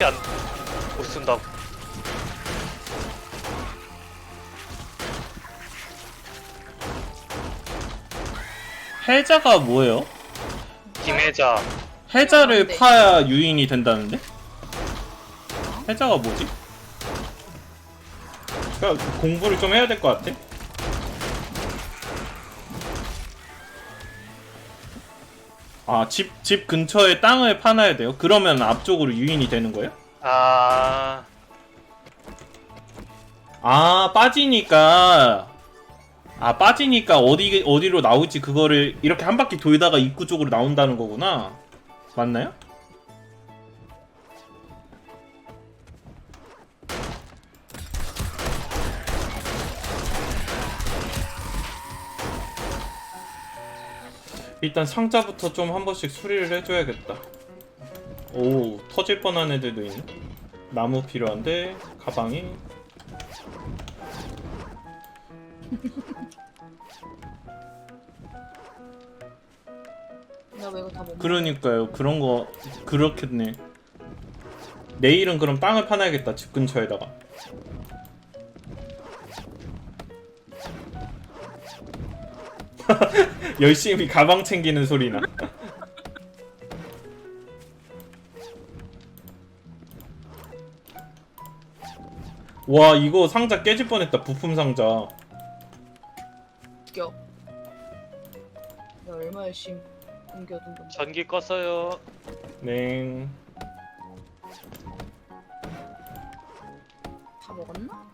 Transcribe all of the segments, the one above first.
안 못 쓴다고. 해자가 뭐예요? 김혜자 해자를 네. 파야 유인이 된다는데? 해자가 뭐지? 그러니까 공부를 좀 해야 될 것 같아. 아, 집, 집 근처에 땅을 파놔야 돼요? 그러면 앞쪽으로 유인이 되는 거예요? 아 아, 빠지니까. 아, 빠지니까 어디, 어디로 나올지 그거를 이렇게 한 바퀴 돌다가 입구 쪽으로 나온다는 거구나. 맞나요? 일단 상자부터 좀 한 번씩 수리를 해줘야겠다. 오, 터질 뻔한 애들도 있네. 나무 필요한데, 가방이. 이거 그러니까요. 그런 거 그렇겠네. 내일은 그럼 빵을 파놔야겠다. 집 근처에다가. 열심히 가방 챙기는 소리나. 와 이거 상자 깨질 뻔했다 부품 상자 웃겨. 내가 얼마 열심히 옮겨둔 건데. 전기 껐어요. 네 다 먹었나?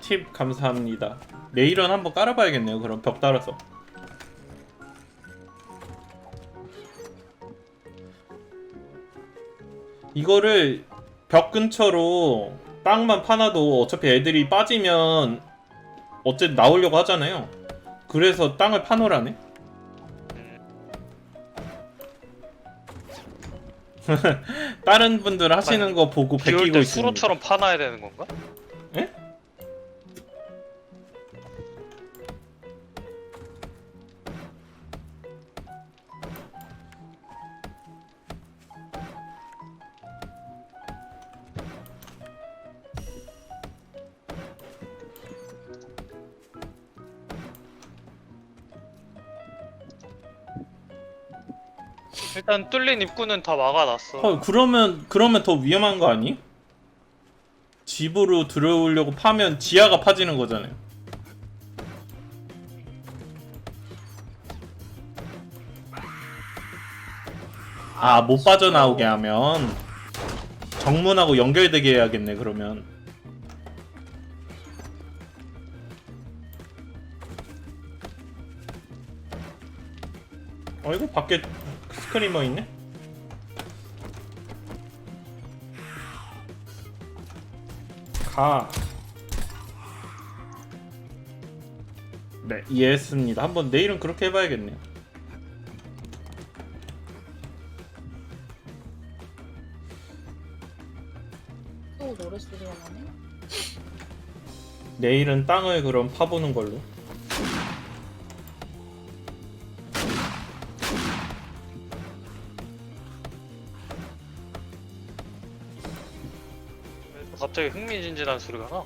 팁 감사합니다. 내일은 한번 깔아봐야겠네요. 그럼 벽 달아서. 이거를 벽 근처로 땅만 파놔도 어차피 애들이 빠지면 어쨌든 나오려고 하잖아요. 그래서 땅을 파놓으라네. 다른 분들 하시는 거 보고 비올 베끼고 때 있습니다. 수로처럼 파놔야 되는 건가? 일단 뚫린 입구는 다 막아놨어. 어, 그러면 그러면 더 위험한 거 아니? 집으로 들어오려고 파면 지하가 파지는 거잖아요. 아, 못 빠져나오게 하면 정문하고 연결되게 해야겠네, 그러면. 어, 이거 밖에 스크리머 있네? 가. 네, 이해했습니다. 한번 내일은 그렇게 해봐야겠네요. 또 노래 소리가 나네. 내일은 땅을 그럼 파보는 걸로. 갑자기 흥미진진한 소리가 나.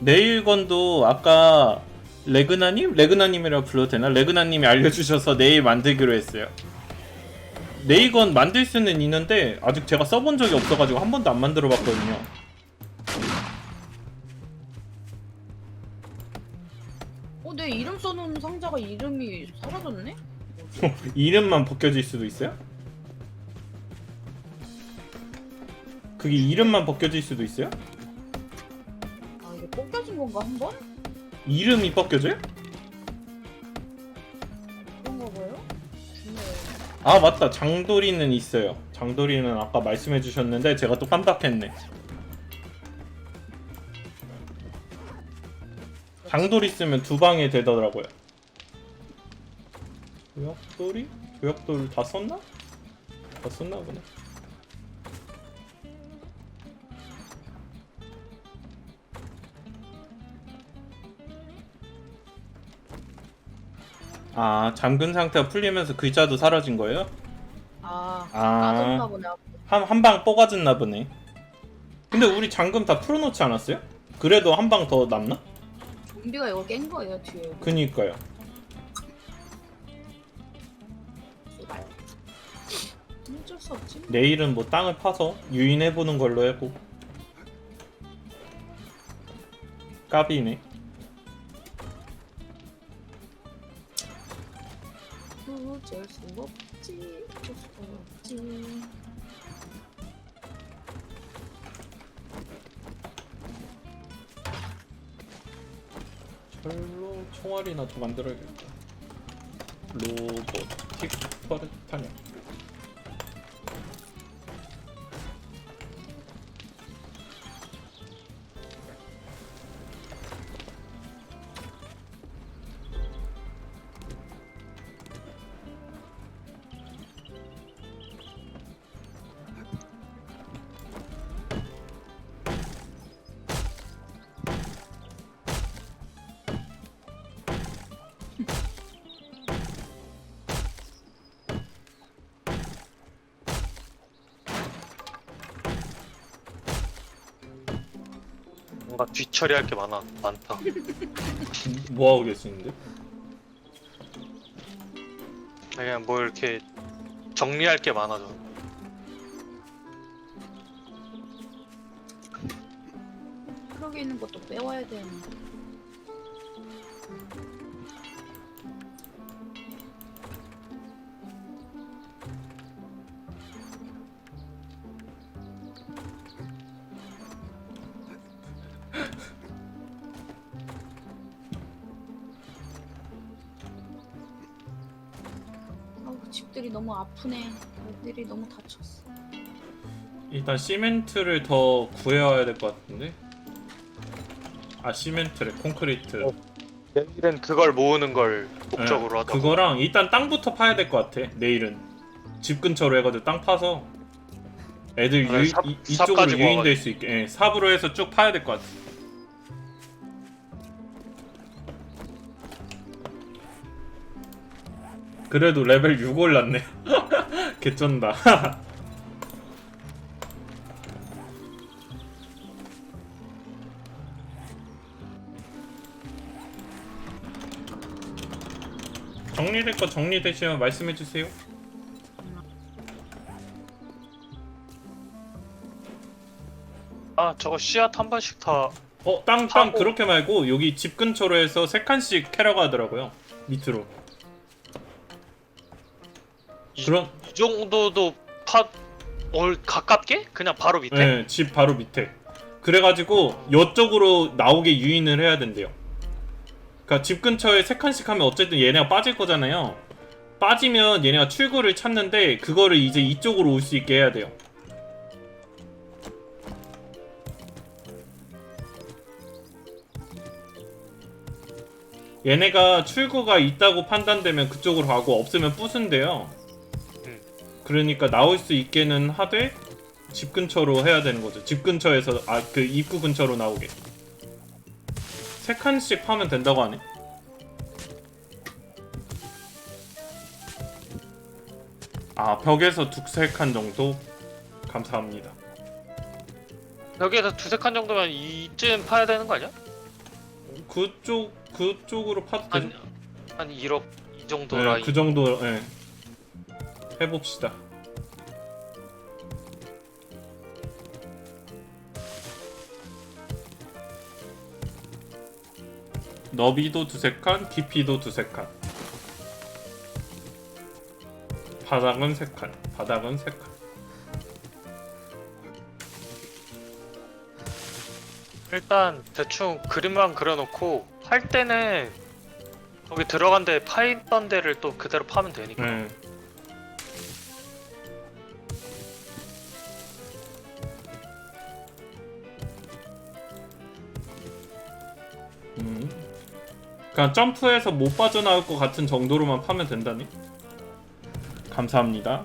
내일 건도 아까 레그나님? 레그나님이라고 불러도 되나? 레그나님이 알려주셔서 내일 만들기로 했어요. 네이건 만들 수는 있는데 아직 제가 써본 적이 없어가지고 한 번도 안 만들어 봤거든요. 어, 내 이름 써놓은 상자가 이름이 사라졌네? 이름만 벗겨질 수도 있어요? 그게 이름만 벗겨질 수도 있어요? 뽑혀진 건가, 한 번? 이름이 벗겨져요? 그런가 봐요? 아 맞다 장도리는 있어요 장도리는 아까 말씀해 주셨는데 제가 또 깜빡했네 장도리 쓰면 두 방에 되더라고요 조약돌이? 조약돌 다 썼나? 다 썼나 보네 아 잠근 상태가 풀리면서 글자도 사라진 거예요? 아, 아. 까졌나 보네. 한 한 방 뽑아줬나 보네. 근데 우리 잠금 다 풀어놓지 않았어요? 그래도 한 방 더 남나? 좀비가 이걸 깬 거예요 뒤에. 그니까요. 어쩔 수 없지. 내일은 뭐 땅을 파서 유인해 보는 걸로 해고. 까비네. 어쩔 수 없지. 어쩔 수 없지. 철로 총알이나 더 만들어야겠다. 로보틱 스파르타 뭔가 뒤처리할 게 많아 많다. 뭐 하고 계시는데? 그냥 뭐 이렇게 정리할 게 많아져. 트럭에 있는 것도 빼와야 되는데. 집들이 너무 아프네. 애들이 너무 다쳤어. 일단 시멘트를 더 구해와야 될 것 같은데. 아 시멘트래 콘크리트. 어. 내일은 그걸 모으는 걸 목적으로 네, 하자. 그거랑 일단 땅부터 파야 될 것 같아. 내일은 집 근처로 해가지고 땅 파서 애들 네, 유, 삽- 이, 삽 이 쪽으로 가지고 유인될 수 있게 예, 삽으로 해서 쭉 파야 될 것 같아. 그래도 레벨 6 올랐네. 개쩐다. 정리될 거 정리되시면 말씀해 주세요. 아 저거 씨앗 한 번씩 다 어, 땅, 땅. 그렇게 말고 여기 집 근처로 해서 세 칸씩 캐라고 하더라고요. 밑으로. 이, 그럼 이 정도도 파올 가깝게? 그냥 바로 밑에? 네, 집 바로 밑에. 그래가지고 이쪽으로 나오게 유인을 해야 된대요. 그러니까 집 근처에 세 칸씩 하면 어쨌든 얘네가 빠질 거잖아요. 빠지면 얘네가 출구를 찾는데 그거를 이제 이쪽으로 올 수 있게 해야 돼요. 얘네가 출구가 있다고 판단되면 그쪽으로 가고 없으면 부순대요. 음. 그러니까 나올 수 있게는 하되 집 근처로 해야 되는 거죠. 집 근처에서 아 그 입구 근처로 나오게. 세 칸씩 파면 된다고 하네. 아 벽에서 두세 칸 정도 감사합니다. 여기에서 두세 칸 정도면 이쯤 파야 되는 거 아니야? 그쪽 그쪽으로 파도 되죠. 한, 한 1억 이 정도 라인 네, 그 정도 예. 해봅시다. 너비도 두세 칸, 깊이도 두세 칸. 바닥은 세 칸, 바닥은 세 칸. 일단 대충 그림만 그려놓고 할 때는 거기 들어간 데 파있던 데를 또 그대로 파면 되니까 네. 음. 그냥 점프해서 못 빠져나올 것 같은 정도로만 파면 된다니? 감사합니다.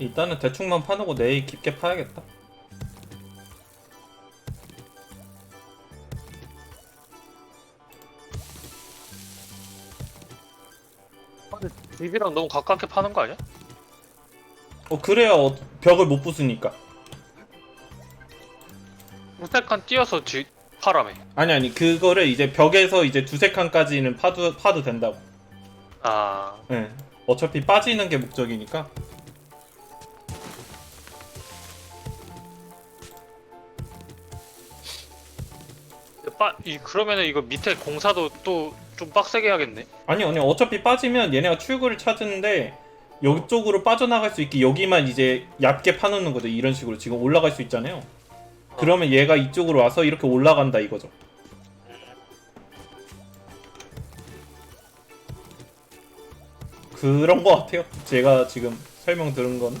일단은 대충만 파놓고 내일 깊게 파야겠다. 집이랑 너무 가깝게 파는 거 아니야? 어 그래야 어, 벽을 못 부수니까. 두세 칸 띄어서 지, 파라며. 아니 아니 그거를 이제 벽에서 이제 두세 칸까지는 파도 파도 된다고. 아, 예. 어차피 빠지는 게 목적이니까. 이, 그러면은 이거 밑에 공사도 또 좀 빡세게 해야겠네. 아니 아니 어차피 빠지면 얘네가 출구를 찾는데 이쪽으로 빠져나갈 수 있게 여기만 이제 얕게 파놓는 거죠. 이런 식으로 지금 올라갈 수 있잖아요. 그러면 얘가 이쪽으로 와서 이렇게 올라간다 이거죠. 그런 거 같아요. 제가 지금 설명 들은 건.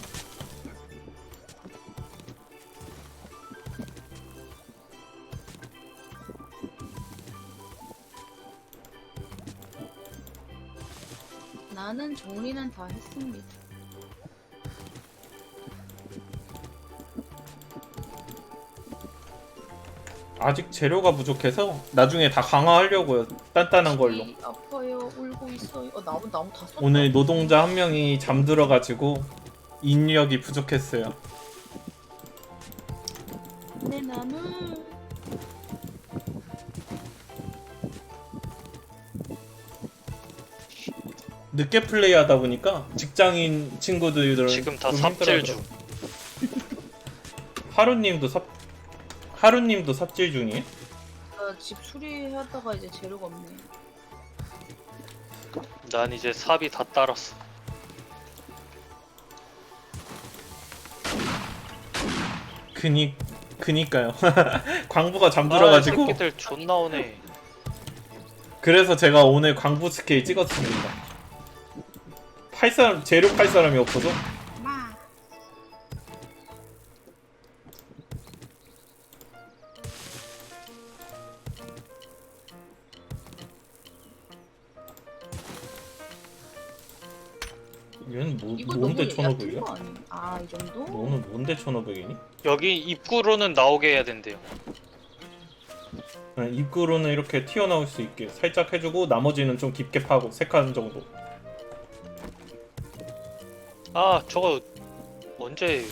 정리는 다 했습니다. 아직 재료가 부족해서 나중에 다 강화하려고요. 단단한 걸로. 이 아파요. 울고 있어요. 어, 나무 나무 다 썼다. 오늘 노동자 한 명이 잠들어가지고 인력이 부족했어요. 내 나무. 늦게 플레이하다 보니까 직장인 친구들은 지금 다 좀 삽질. 중. 하루님도 삽 하루님도 삽질 중이에요? 나 집 수리하다가 이제 재료가 없네. 난 이제 삽이 다 따랐어. 그니 그니까요. 광부가 아, 잠들어가지고 새끼들 존나 오네. 그래서 제가 오늘 광부 스케일 찍었습니다. 팔 사람 재료 팔 사람이 없어서 마. 얘는 뭐, 이거 뭔데 너무 천오백이야? 얕은 거 아니? 아이 정도? 너는 뭔데 천오백이니? 여기 입구로는 나오게 해야 된대요. 네, 입구로는 이렇게 튀어나올 수 있게 살짝 해주고 나머지는 좀 깊게 파고 세 칸 정도. 아, 저거 언제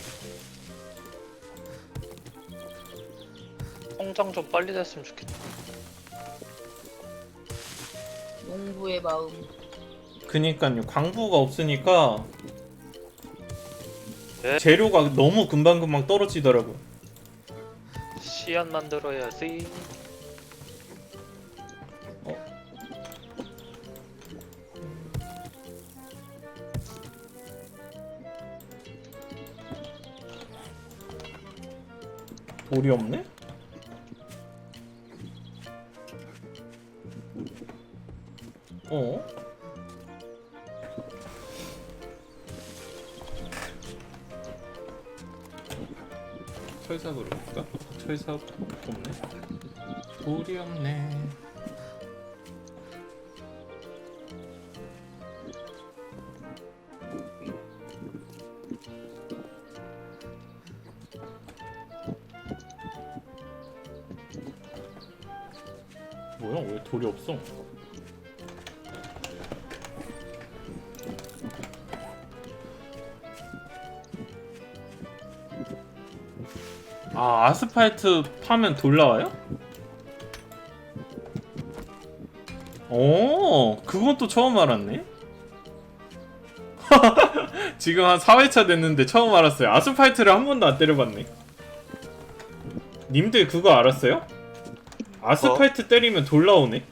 성장 좀 빨리 됐으면 좋겠다. 농부의 마음. 그니까요 광부가 없으니까 네. 재료가 너무 금방금방 떨어지더라고요. 씨앗 만들어야지. 돌이 없네? 어? 철삽으로 볼까? 철삽 없네. 돌이 없네. 없어? 아 아스팔트 파면 돌 나와요? 오 그건 또 처음 알았네 지금 한 4회차 됐는데 처음 알았어요 아스팔트를 한 번도 안 때려봤네 님들 그거 알았어요? 아스팔트 때리면 돌 나오네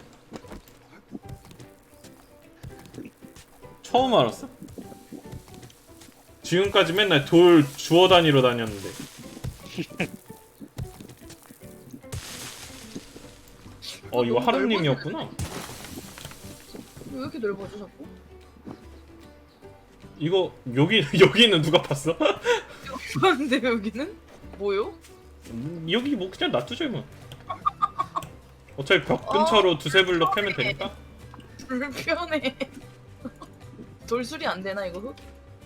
처음 알았어 지금까지 맨날 돌 주워 다니러 다녔는데. 어 이거 하루님이었구나. 왜 이렇게 넓어져 자꾸? 이거 여기 여기는 누가 봤어? 그런데 여기는 뭐요? 음, 여기 뭐 그냥 놔두죠 뭐. 어차피 벽 근처로 두세 블럭 캐면 되니까. 불편해. 돌수리 안 되나 이거 흙?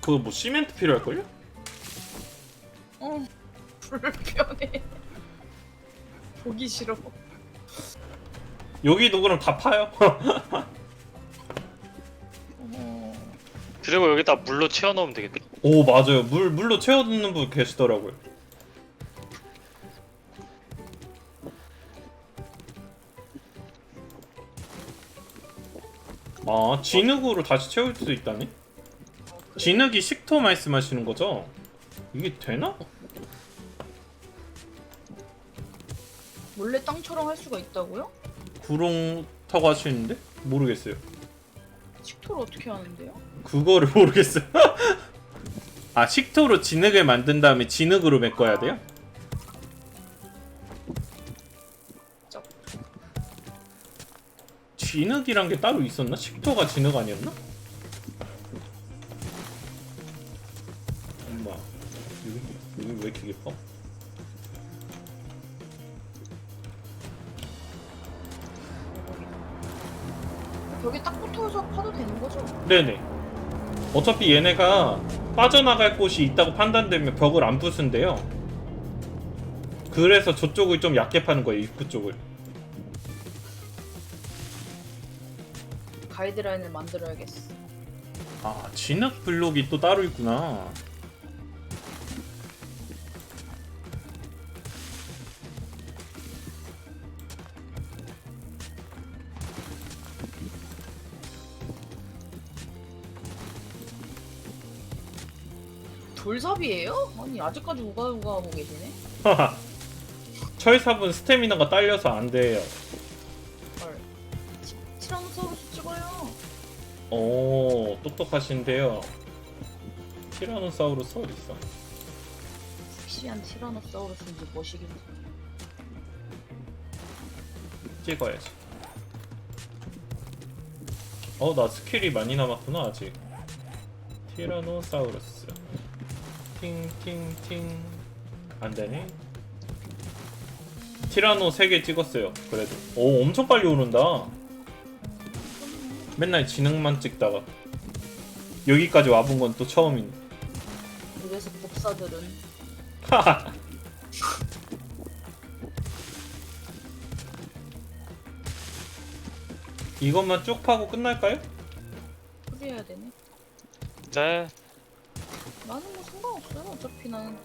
그거 뭐 시멘트 필요할걸요? 어 불편해. 보기 싫어. 여기도 그럼 다 파요. 어... 그리고 여기다 물로 채워놓으면 되겠다. 오 맞아요. 물 물로 채워놓는 분 계시더라고요. 아 진흙으로 다시 채울 수 있다니? 진흙이 식토 말씀하시는 거죠? 이게 되나? 원래 땅처럼 할 수가 있다고요? 구렁 타고 하시는데? 모르겠어요. 식토를 어떻게 하는데요? 그거를 모르겠어요. 아 식토로 진흙을 만든 다음에 진흙으로 메꿔야 돼요? 진흙이란 게 따로 있었나? 식토가 진흙 아니었나? 엄마 여기 여기 왜 이렇게 깊어? 벽에 딱 붙어서 파도 되는 거죠? 네네. 어차피 얘네가 빠져나갈 곳이 있다고 판단되면 벽을 안 부순대요. 그래서 저쪽을 좀 얕게 파는 거예요 입구 쪽을. 가이드라인을 만들어야겠어. 아 진흙 블록이 또 따로 있구나. 돌삽이에요? 아니 아직까지 우가우가 하고 계시네? 철삽은 스태미나가 딸려서 안 돼요. 오 똑똑하신데요. 티라노사우루스 어디 있어? 섹시한 티라노사우루스인지 뭐시긴지. 찍어야지. 어 나 스킬이 많이 남았구나 아직. 티라노사우루스. 팅팅팅. 안 되네. 티라노 3개 찍었어요. 그래도. 오 엄청 빨리 오른다. 맨날 지능만 찍다가 여기까지 와본 건 또 처음이네. 그래서 법사들은 하하. 이것만 쭉 파고 끝날까요? 소리해야 되네. 네. 나는 뭐 상관없어요. 어차피 나는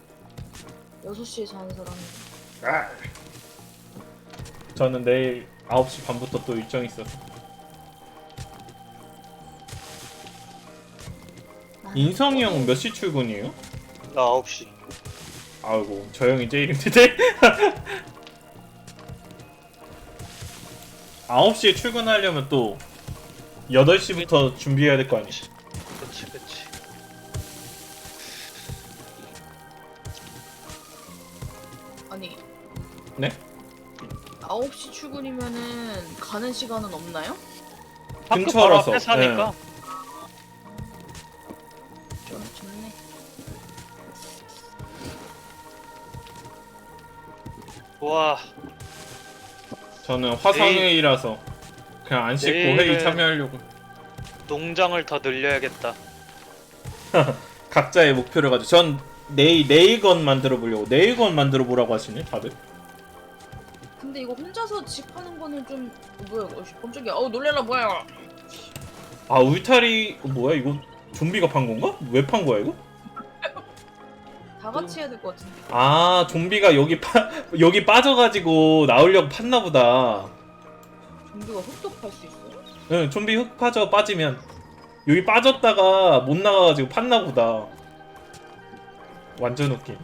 6시에 자는 사람이. 저는 내일 9시 반부터 또 일정 있어서 인성이 형은 몇시 출근이에요? 나 9시. 아이고 저 형이 제일 힘든데 9시에 출근하려면 또 8시부터 준비해야 될 거 아니야 그치, 그치. 아니 네? 9시 출근이면은 가는 시간은 없나요? 학교 근처라서, 바로 앞에 사니까. 와, 저는 화상회의라서 그냥 안 씻고 내일은- 회의 참여하려고 농장을 더 늘려야겠다. 각자의 목표를 가지고 전 네이 네이건 만들어 보려고 네이건 만들어 보라고 하시네 다들 근데 이거 혼자서 집 하는 거는 좀 뭐야? 어, 깜짝이야. 어우 놀래라 뭐야? 아 울타리 어, 뭐야 이거 좀비가 판 건가? 왜 판 거야 이거? 다 같이 해야 될 것 같은데. 아 좀비가 여기 파 여기 빠져가지고 나오려고 팠나 보다 좀비가 흙도 팔수 있어요? 응 좀비 흙 빠져 빠지면 여기 빠졌다가 못 나가가지고 팠나 보다 완전 웃긴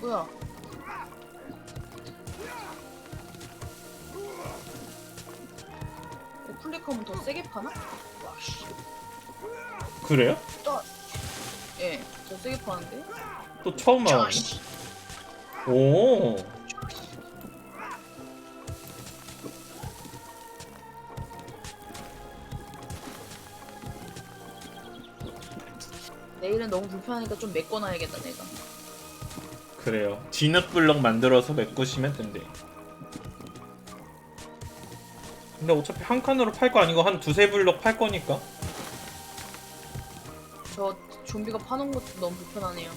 뭐야? 클릭하면 더 세게 파나? 그래요? 예, 더 세게 파는데? 또 처음. 자씨. 오. 내일은 너무 불편하니까 좀 메꿔놔야겠다 내가. 그래요. 진흙 블럭 만들어서 메꾸시면 된대. 근데 어차피 한 칸으로 팔 거 아니고 한 두세 블럭 팔 거니까. 저 좀비가 파는 것도 너무 불편하네요.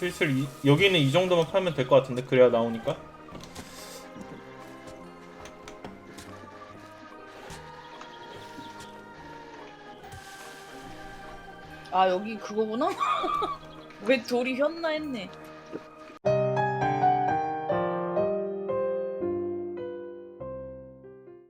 슬슬 이, 여기는 이 정도만 팔면 될 것 같은데 그래야 나오니까. 아 여기 그거구나? 왜 돌이 휘었나 했네.